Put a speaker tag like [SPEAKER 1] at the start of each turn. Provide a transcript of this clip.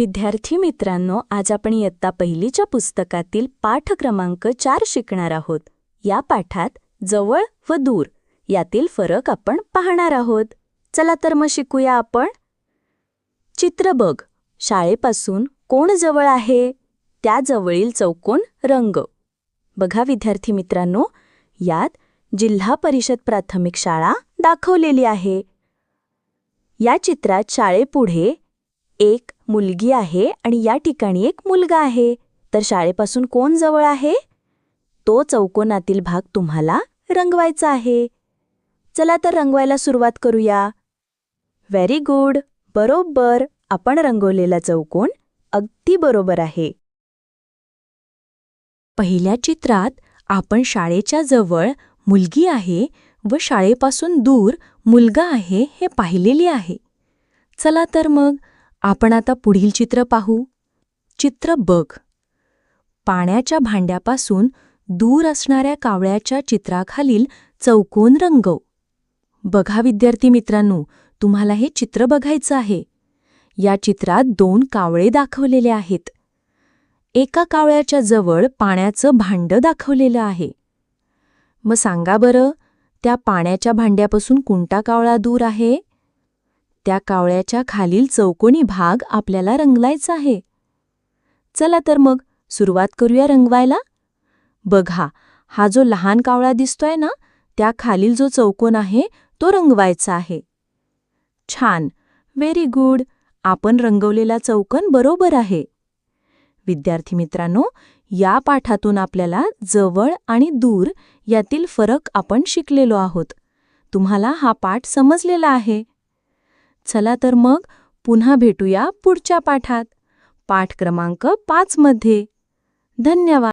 [SPEAKER 1] विद्यार्थी मित्रांनो आज आपण इयत्ता पहिलीच्या पुस्तकातील पाठ क्रमांक चार शिकणार आहोत. या पाठात जवळ व दूर यातील फरक आपण पाहणार आहोत. चला तर मग शिकूया आपण. चित्र बघ. शाळेपासून कोण जवळ आहे? त्या जवळील चौकोन रंग. बघा विद्यार्थी मित्रांनो यात जिल्हा परिषद प्राथमिक शाळा दाखवलेली आहे. या चित्रात शाळेपुढे एक मुलगी आहे आणि या ठिकाणी एक मुलगा आहे. तर शाळेपासून कोण जवळ आहे? तो चौकोनातील भाग तुम्हाला रंगवायचा आहे. चला तर रंगवायला सुरुवात करूया. व्हेरी गुड बरोबर. आपण रंगवलेला चौकोन अगदी बरोबर आहे. पहिल्या चित्रात आपण शाळेच्या जवळ मुलगी आहे व शाळेपासून दूर मुलगा आहे हे पाहिलेले आहे. चला तर मग आपण आता पुढील चित्र पाहू. चित्र बघ. पाण्याच्या भांड्यापासून दूर असणाऱ्या कावळ्याच्या चित्राखालील चौकोन रंगव बघा विद्यार्थी मित्रांनो तुम्हाला हे चित्र बघायचं आहे. या चित्रात दोन कावळे दाखवलेले आहेत. एका कावळ्याच्या जवळ पाण्याचं भांडं दाखवलेलं आहे. मग सांगा बरं त्या पाण्याच्या भांड्यापासून कोणता कावळा दूर आहे? त्या कावळ्याच्या खालील चौकोनी भाग आपल्याला रंगलायचा आहे. चला तर मग सुरुवात करूया रंगवायला. बघा हा जो लहान कावळा दिसतोय ना त्या खालील जो चौकोन आहे तो रंगवायचा आहे. छान व्हेरी गुड आपण रंगवलेला चौकन बरोबर आहे. विद्यार्थी मित्रांनो या पाठातून आपल्याला जवळ आणि दूर यातील फरक आपण शिकलेलो आहोत. तुम्हाला हा पाठ समजलेला आहे. चला तर मग पुन्हा भेटूया पुढच्या पाठात. पाठ क्रमांक पाचमध्ये धन्यवाद.